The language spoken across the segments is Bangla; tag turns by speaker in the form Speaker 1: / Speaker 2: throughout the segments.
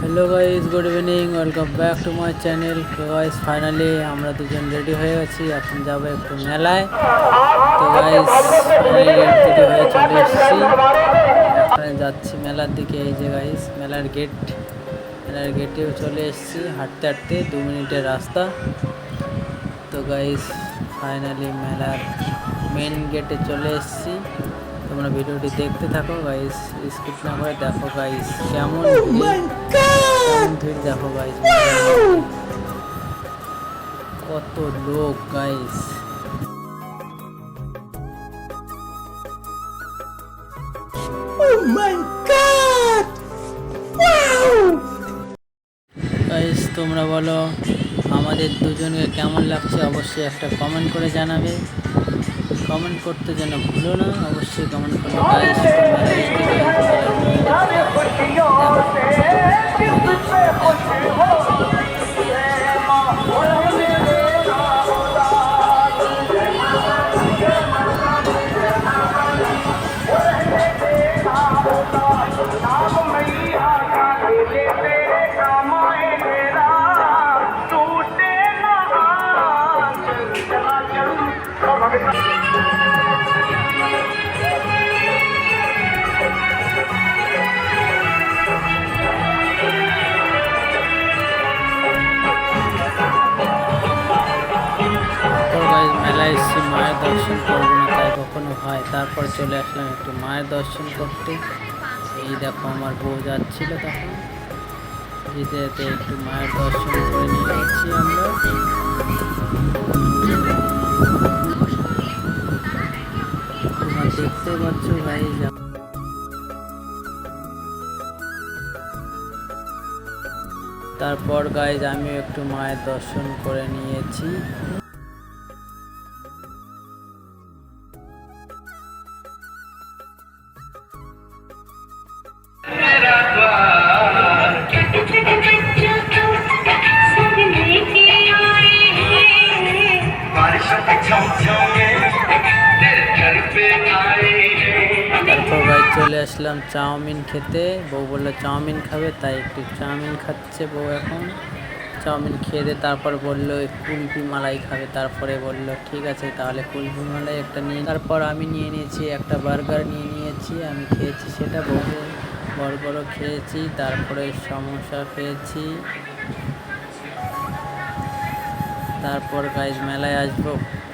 Speaker 1: Hello guys good evening welcome back to my channel guys finally আমরা দুজন রেডি হয়ে গেছি, এখন যাব একটু মেলায়। তো গাইজ রেডি হয়ে চলে এসেছি। যাচ্ছি মেলার দিকে, এই যে গাইজ মেলার গেট মেলার গেটেও চলে এসেছি, হাঁটতে হাঁটতে দু মিনিটের রাস্তা। তো গাইজ ফাইনালি মেলার মেন গেটে চলে এসেছি। তোমরা ভিডিওটি দেখতে থাকো গাইস স্কিপ না করে দেখো গাইস কেমন ভিড়, কেমন ভিড় দেখো গাইস কত লোক গাইস গাইস তোমরা বলো আমাদের দুজনকে কেমন লাগছে? অবশ্যই একটা কমেন্ট করে জানাবে। কমেন্ট করতে যেন ভুলো না অবশ্যই কমেন্ট করবে গাইস তারপর এসেছি মায়ের দর্শন করব না, তাই কখনো হয়। তারপর চলে আসলাম একটু মায়ের দর্শন করতে। এই দেখো আমার বউ যাচ্ছিল তখন। যেতে একটু মায়ের দর্শন করে নিয়ে যাচ্ছি আমরা। দেখতে পাচ্ছ ভাই তারপর গাইজ আমি একটু মায়ের দর্শন করে নিয়েছি। তারপর ভাই চলে আসলাম চাউমিন খেতে। বউ বলল, চাউমিন খাবে? তাই একটু চাউমিন খাচ্ছে বউ এখন। চাউমিন খেয়ে দিয়ে তারপর বলল কুলপি মালাই খাবে। তারপরে বলল, ঠিক আছে, তাহলে কুলপি মালাই একটা নিয়ে তারপর আমি নিয়ে নিয়েছি, একটা বার্গার নিয়ে নিয়েছি, আমি খেয়েছি সেটা বউ বড় খেয়েছি, তারপরে সমস্যা খেয়েছি। তারপর গাইজ মেলায় আসব।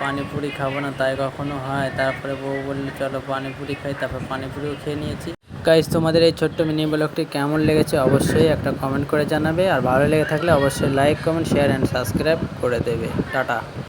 Speaker 1: পানিপুরি খাব না, তাই কখনো হয়। তারপরে বউ বলল, চলো পানিপুরি খাই। তারপর পানিপুরিও খেয়ে নিয়েছি। গাইজ তোমাদের এই ছোট্ট মিনি ব্লগটি কেমন লেগেছে অবশ্যই একটা কমেন্ট করে জানাবে। আর ভালো লেগে থাকলে অবশ্যই like comment share and subscribe করে দেবে। টাটা।